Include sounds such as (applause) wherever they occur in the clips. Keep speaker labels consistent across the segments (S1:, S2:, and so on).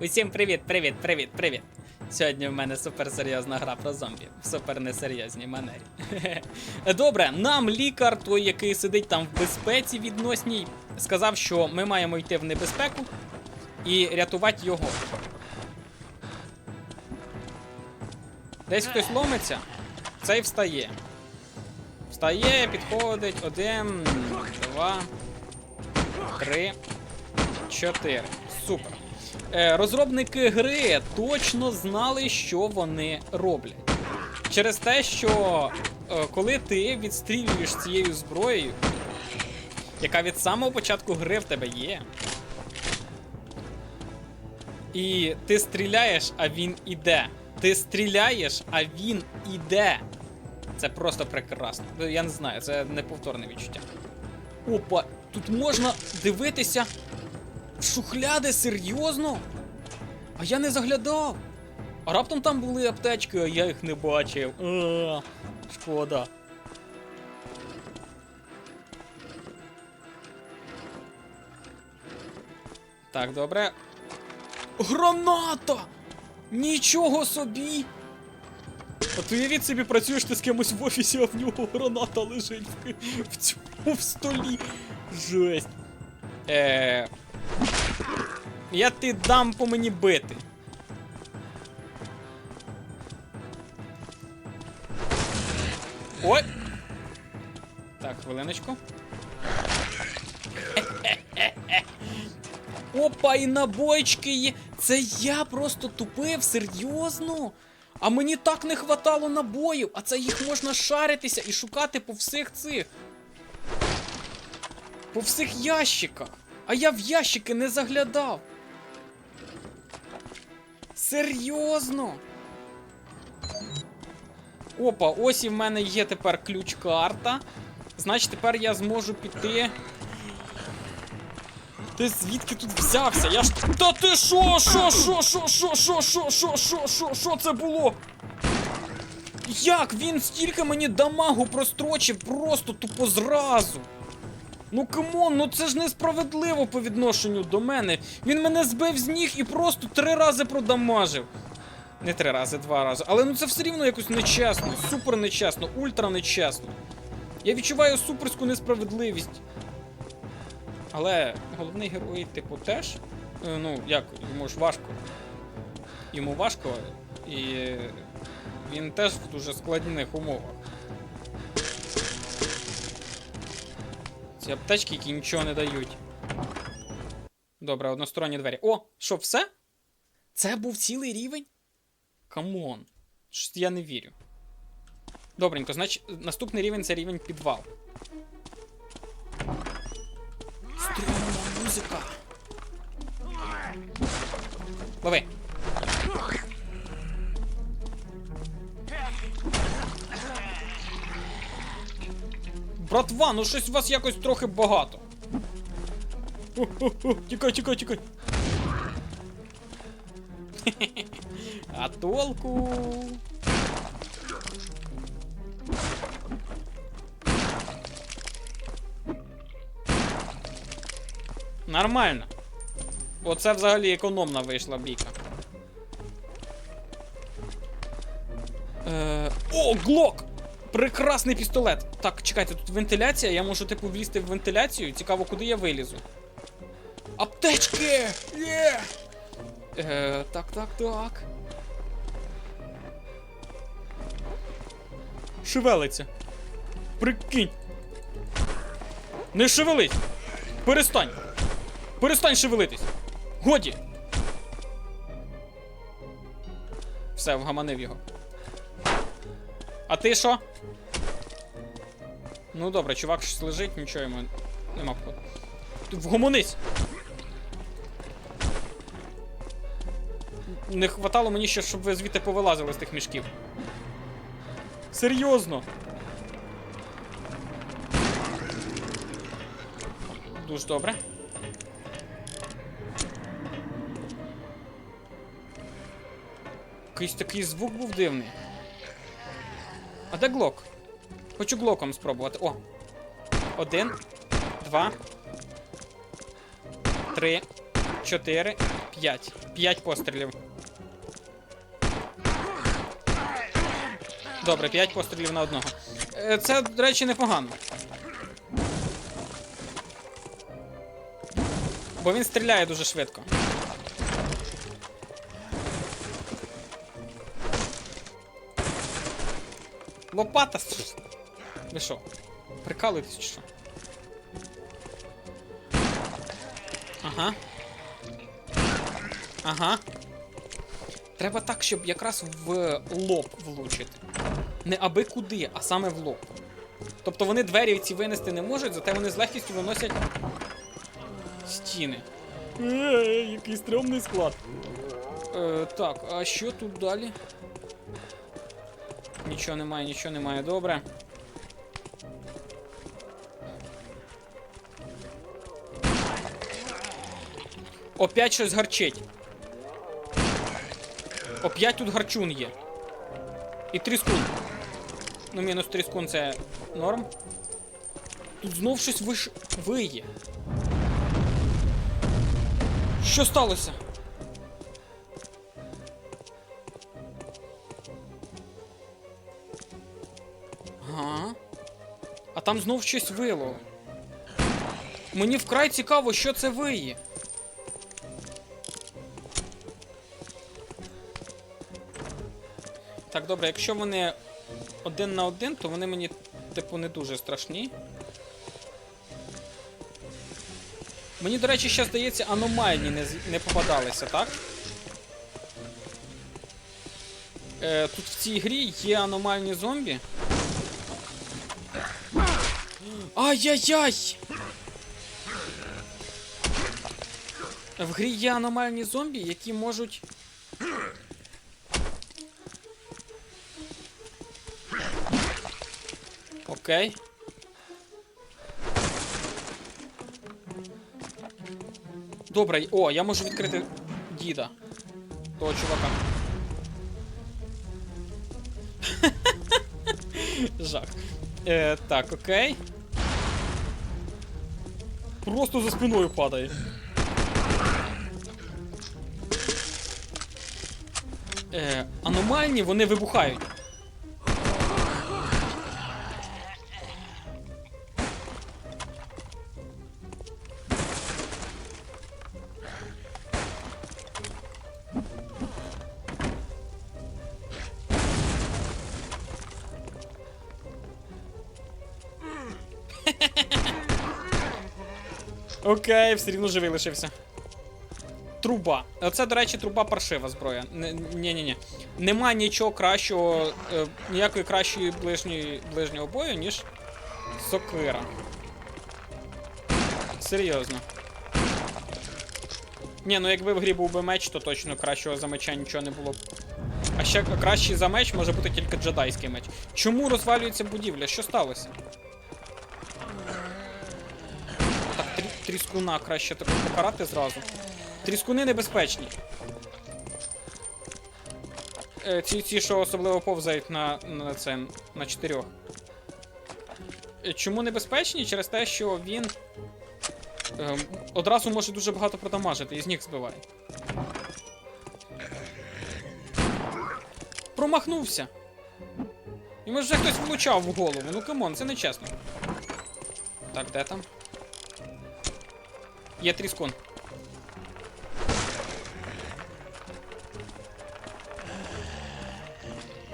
S1: Усім привіт, привіт, привіт, привіт. Сьогодні в мене суперсерйозна гра про зомбі в супер несерйозній манері. (laughs) Добре, нам лікар, той, який сидить там в безпеці відносній, сказав, що ми маємо йти в небезпеку і рятувати його. Десь хтось ломиться, цей встає. Встає, підходить. Один, два, три, чотири. Супер. Е, розробники гри точно знали, що вони роблять. Через те, що е, коли ти відстрілюєш цією зброєю, яка від самого початку гри в тебе є, і ти стріляєш, а він іде. Ти стріляєш, а він іде. Це просто прекрасно. Я не знаю, це неповторне відчуття. Опа, тут можна дивитися шухляди серйозно? А я не заглядав. А раптом там були аптечки, а я їх не бачив. А, шкода. Так, добре. Граната! Нічого собі! От уявіть собі, працюєш ти з кимось в офісі, а в нього граната лежить в, в цьому в столі. Жесть. Е... Я ти дам по мені бити. Ой! Так, хвилиночку. Опа, і набойчики є. Це я просто тупив, серйозно? А мені так не хватало набоїв, а це їх можна шаритися і шукати по всіх цих. По всіх ящиках. А я в ящики не заглядав. Серйозно? Опа, ось і в мене є тепер ключ-карта. Значить, тепер я зможу піти. Ти звідки тут взявся? Я ж. Та ти шо? Шо, шо, шо, шо, шо, шо, шо, шо, шо, шо це було? Як він стільки мені дамагу прострочив просто тупо зразу? Ну камон, ну це ж несправедливо по відношенню до мене. Він мене збив з ніг і просто три рази продамажив. Не три рази, два рази. Але ну це все рівно якось нечесно, супер нечесно, ультра нечесно. Я відчуваю суперську несправедливість. Але головний герой, типу, теж. е, Ну, як, йому ж важко. Йому важко, і він теж в дуже складних умовах. Ці аптечки, які нічого не дають. Добре, односторонні двері. О, що, все? Це був цілий рівень? Камон. Щось я не вірю. Добренько, значить, наступний рівень це рівень підвал. Стрімна музика. Лови. Братва, ну щось у вас якось трохи багато. Тікай, тікай, тікай. (laughs) А толку. Нормально. Оце взагалі економна вийшла бійка. Е, О, глок! Прекрасний пістолет. Так, чекайте, тут вентиляція. Я можу, типу, влізти в вентиляцію. Цікаво, куди я вилізу. Аптечки! Є! Е, так, так, так. Шевелиться. Прикинь. Не шевелись! Перестань! Перестань шевелитись! Годі! Все, вгаманив його. А ти що? Ну добре, чувак щось лежить, нічого йому нема походу. Вгомонись! Не хватало мені ще, щоб ви звідти повилазили з тих мішків. Серйозно. Дуже добре. Якийсь такий звук був дивний. А де глок? Хочу глоком спробувати. О! Один, два, три, чотири, П'ять. П'ять пострілів. Добре, п'ять пострілів на одного. Е, Це, до речі, непогано. Бо він стріляє дуже швидко. Лопата. Ви що? Прикалуєтесь чи що? Ага. Ага. Треба так, щоб якраз в лоб влучити. Не аби куди, а саме в лоб. Тобто вони двері ці винести не можуть, зате вони з легкістю виносять стіни. Е, який стрьомний склад. Е, так, а що тут далі? Нічого немає, нічого немає, добре. Опять щось гарчить. Опять тут гарчун є. І тріскун. Ну, мінус тріскун це норм. Тут знов щось виш... виє. Що сталося? Там знов щось вило. Мені вкрай цікаво, що це виє. Так, добре, якщо вони один на один, то вони мені, типу, не дуже страшні. Мені, до речі, ще здається, аномальні не, не попадалися, так? Е, тут в цій грі є аномальні зомбі. Ай-яй-яй! В грі є аномальні зомбі, які можуть. Окей. Добре, о, я можу відкрити діда. Того чувака. (laughs) Жах. Е, так, окей. Просто за спиною падає. Е, аномальні, вони вибухають. Окей, все рівно живий лишився. Труба. Оце, до речі, труба паршива зброя. Ні-ні-ні. Нема нічого кращого, е, ніякої кращої ближньої, ближнього бою, ніж сокира. Серйозно. Ні, ну якби в грі був би меч, то точно кращого за меча нічого не було б. А ще кращий за меч може бути тільки джедайський меч. Чому розвалюється будівля? Що сталося? Тріскуна краще таку покарати зразу. Тріскуни небезпечні. Е, ці, ці, що особливо повзають на, на це, на чотирьох. Е, Чому небезпечні? Через те, що він е, одразу може дуже багато продамажити і з ніг збиває. Промахнувся. Йому ж вже хтось влучав в голову. Ну камон, це не чесно. Так, де там? Є тріскун.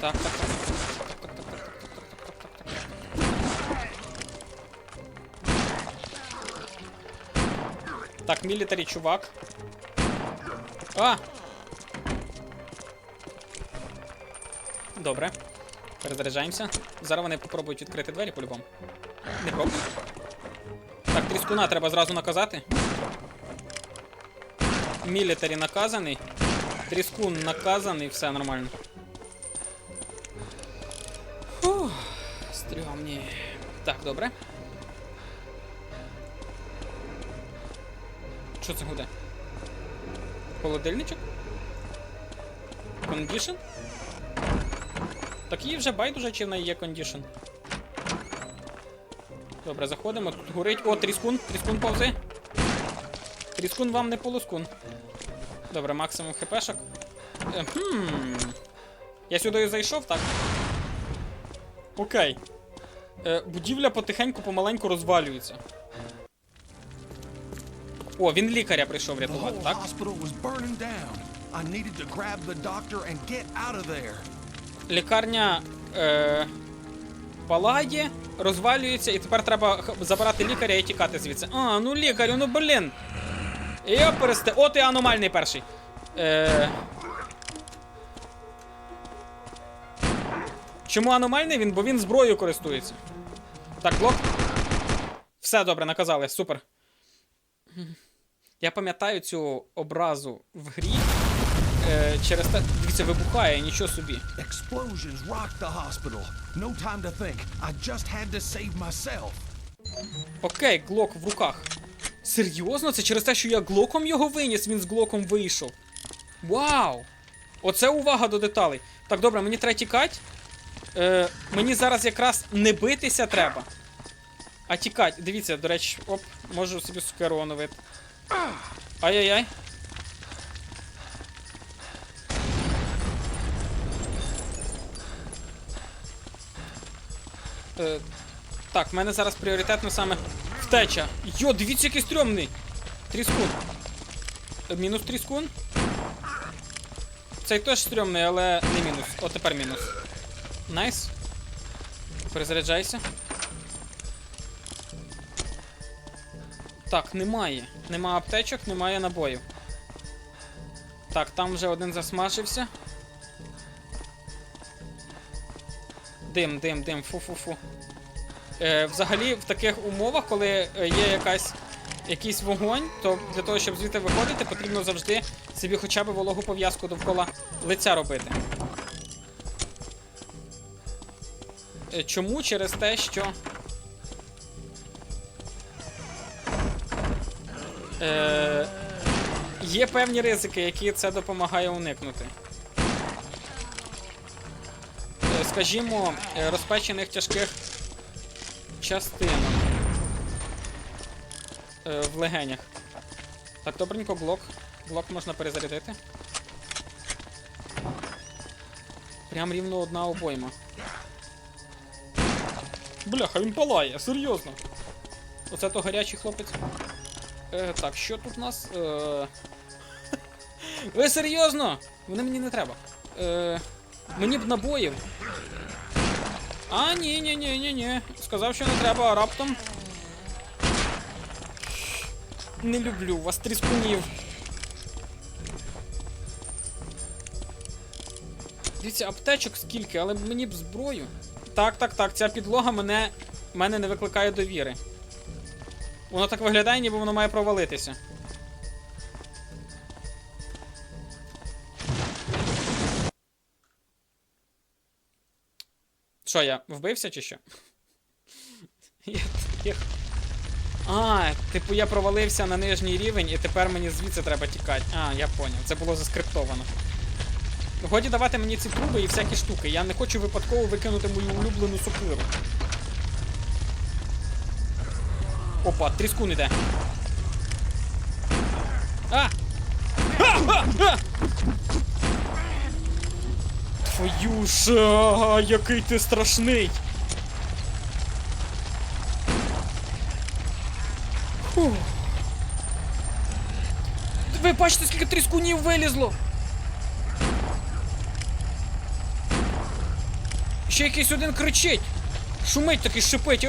S1: Так, так, так, так, так, так, так, так, так, так, так, так. Так, мілітарі чувак. А! Добре. Перезаряджаємося. Зараз вони попробують відкрити двері по-любому. Не пробують. Так, тріскуна треба зразу наказати. Мілітарі наказаний. Тріскун наказаний, все нормально. Фух, стрьомні. Так, добре. Що це гуде? Холодильничок? Кондішн? Так їй вже байдуже, чи в неї є кондішн. Добре, заходимо. Тут горить. О, тріскун, тріскун повзи. Тріскун вам не полускун. Добре, максимум хпшок. Е, Хм. Я сюди зайшов, так? Окей. Е, будівля потихеньку помаленьку розвалюється. О, він лікаря прийшов рятувати, так? Лікарня е, палає, розвалюється, і тепер треба забирати лікаря і тікати звідси. А, ну лікарю, ну блін. Я пересте. От і аномальний перший. Е, чому аномальний він? Бо він зброєю користується. Так, блок. Все добре, наказали, супер. Я пам'ятаю цю образу в грі. Е, через те. Дивіться, вибухає, нічого собі.
S2: Explosions rocked the hospital. No time to think. I just had to save myself.
S1: Окей, глок в руках. Серйозно? Це через те, що я глоком його виніс, він з глоком вийшов. Вау! Оце увага до деталей. Так, добре, мені треба тікати. Е, мені зараз якраз не битися треба. А тікати. Дивіться, до речі, оп, можу собі сукеру оновити. Ай-яй-яй. Е, так, в мене зараз пріоритетно саме втеча. Йо, дивіться, який стрьомний. Тріскун. Е, Мінус тріскун. Цей теж стрьомний, але не мінус. О, тепер мінус. Найс. Перезаряджайся. Так, немає. Нема аптечок, немає набоїв. Так, там вже один засмажився. Дим, дим, дим, фу-фу-фу. Е, взагалі, в таких умовах, коли е, є якась, якийсь вогонь, то для того, щоб звідти виходити, потрібно завжди собі хоча б вологу пов'язку довкола лиця робити. Е, чому? Через те, що. Е, є певні ризики, які це допомагає уникнути. Скажімо, е, розпечених тяжких частинок е, в легенях. Так, добренько, блок. Блок можна перезарядити. Прям рівно одна обойма. Бляха, він палає, серйозно. Оце то гарячий хлопець. Е, так, що тут у нас? Е... (laughs) Ви серйозно? Вони мені не треба. Е... Мені б набоїв. А, ні, ні, ні, ні, ні. Сказав, що не треба, а раптом. Не люблю вас тріскунів. Дивіться, аптечок скільки, але мені б зброю. Так, так, так, ця підлога мене. мене не викликає довіри. Воно так виглядає, ніби воно має провалитися. Що, я вбився чи що? (laughs) Я, я... А, типу я провалився на нижній рівень і тепер мені звідси треба тікати. А, я поняв. Це було заскриптовано. Годі давати мені ці труби і всякі штуки. Я не хочу випадково викинути мою улюблену сокиру. Опа, тріскун іде. А! Ха-ха-ха! Твою ж, а, який ти страшний! Фух. Ви бачите, скільки тріскунів вилізло! Ще якийсь один кричить! Шумить такий шипить.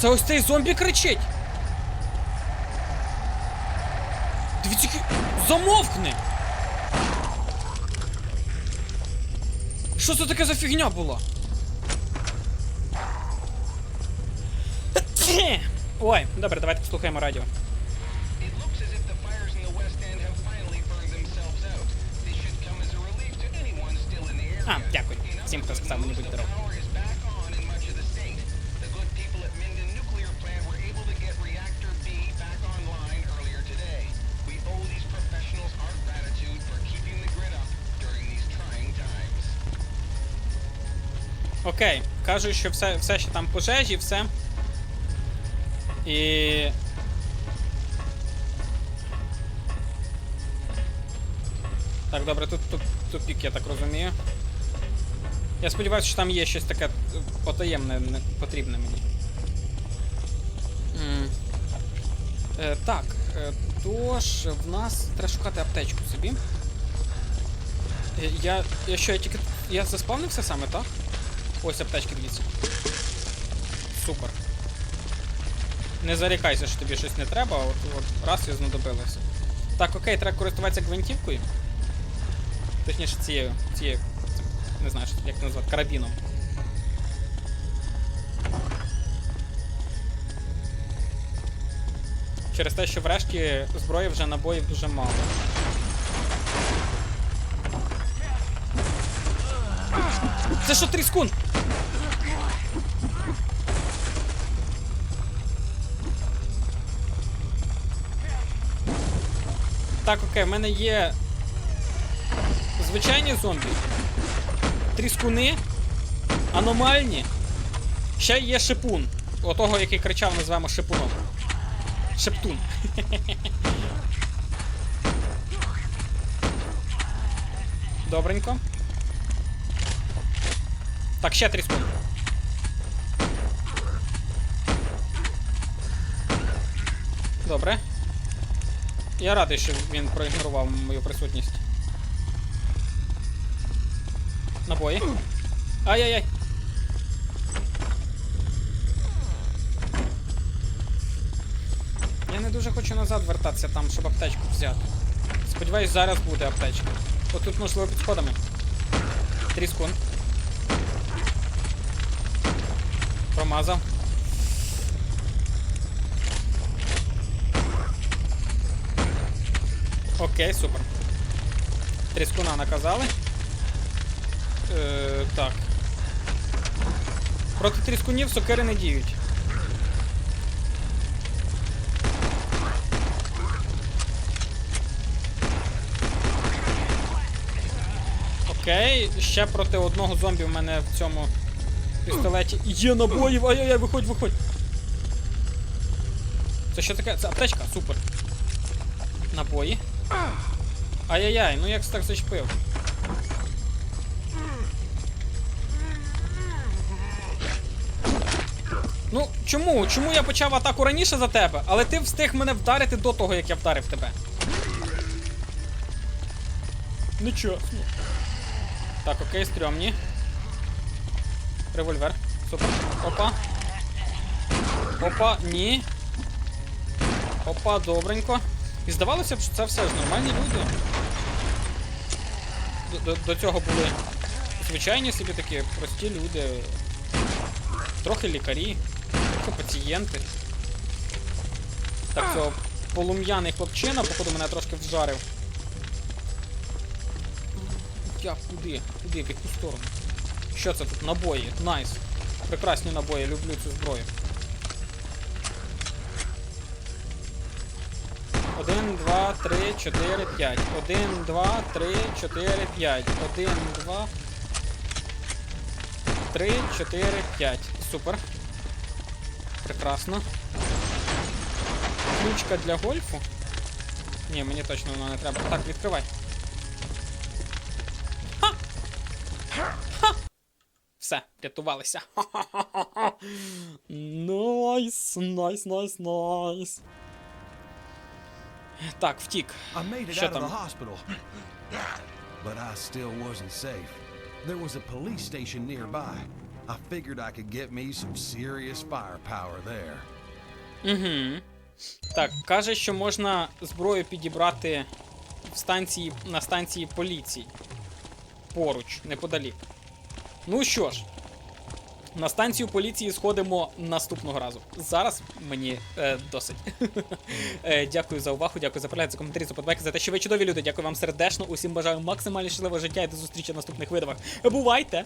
S1: Це ось цей зомбі кричить. Дивіться, замовкни! Що це таке за фігня була? Ой, добре, давайте послухаємо радіо. Окей, кажуть, що все, все ще там пожежі, все. І. Так, добре, тут, тут тупік, я так розумію. Я сподіваюся, що там є щось таке е, потаємне, не потрібне мені. М. Е, так, е, тож в нас треба шукати аптечку собі. Е, Я. Я що, я тільки. Я заспавнився саме, так? Ось аптечки, дивіться. Супер. Не зарікайся, що тобі щось не треба, от, от раз і знадобилося. Так, окей, треба користуватися гвинтівкою. Точніше, цією. цією. Не знаю, як назвати, карабіном. Через те, що врешті зброї вже набоїв дуже мало. Це що тріскун? Так, окей, в мене є звичайні зомбі, тріскуни, аномальні. Ще є шипун. Отого, який кричав, називаємо шипуном. Шептун. (laughs) Добренько. Так, ще тріскун. Добре. Я радий, що він проігнорував мою присутність. Набої. Ай-яй-яй. Я не дуже хочу назад вертатися там, щоб аптечку взяти. Сподіваюсь, зараз буде аптечка. Отут, можливо, під сходами. Тріскун. Промазав. Окей, супер. Тріскуна наказали. Е, так. Проти тріскунів сокири не діють. Окей, ще проти одного зомбі в мене в цьому пістолеті є набоїв. Ай-яй-яй, виходь, виходь. Це що таке? Це аптечка? Супер. Набої. Ай-яй-яй, ну як так зачепив. Ну, чому? Чому я почав атаку раніше за тебе, але ти встиг мене вдарити до того, як я вдарив тебе? Нічого. Так, окей, стрьомні. Револьвер. Супер. Опа. Опа, ні. Опа, добренько. І здавалося б, що це все ж нормальні люди. До, до, до цього були звичайні собі такі прості люди. Трохи лікарі, трохи пацієнти. Так, цього полум'яний хлопчина, походу, мене трошки вжарив. Як, куди? Куди? В яку сторону? Що це тут? Набої. Найс. Прекрасні набої, люблю цю зброю. Один, два, три, чотири, п'ять. Один, два, три, чотири, п'ять. Один, два. Три, чотири, п'ять. Супер. Прекрасно. Ключка для гольфу. Ні, мені точно вона не треба. Так, відкривай. Все, рятувалися. Найс, найс, найс, найс. Так, втік. Що там?
S2: But I still wasn't safe. There was a police station nearby. I figured I could get me some serious firepower there.
S1: Угу. Так, каже, що можна зброю підібрати в станції, на станції поліції. Поруч, неподалік. Ну що ж, на станцію поліції сходимо наступного разу. Зараз мені е, досить. (laughs) е, дякую за увагу, дякую за перегляд, за коментарі, за подбайки, за те, що ви чудові люди. Дякую вам сердечно. Усім бажаю максимально щасливого життя і до зустрічі в наступних видавах. Бувайте!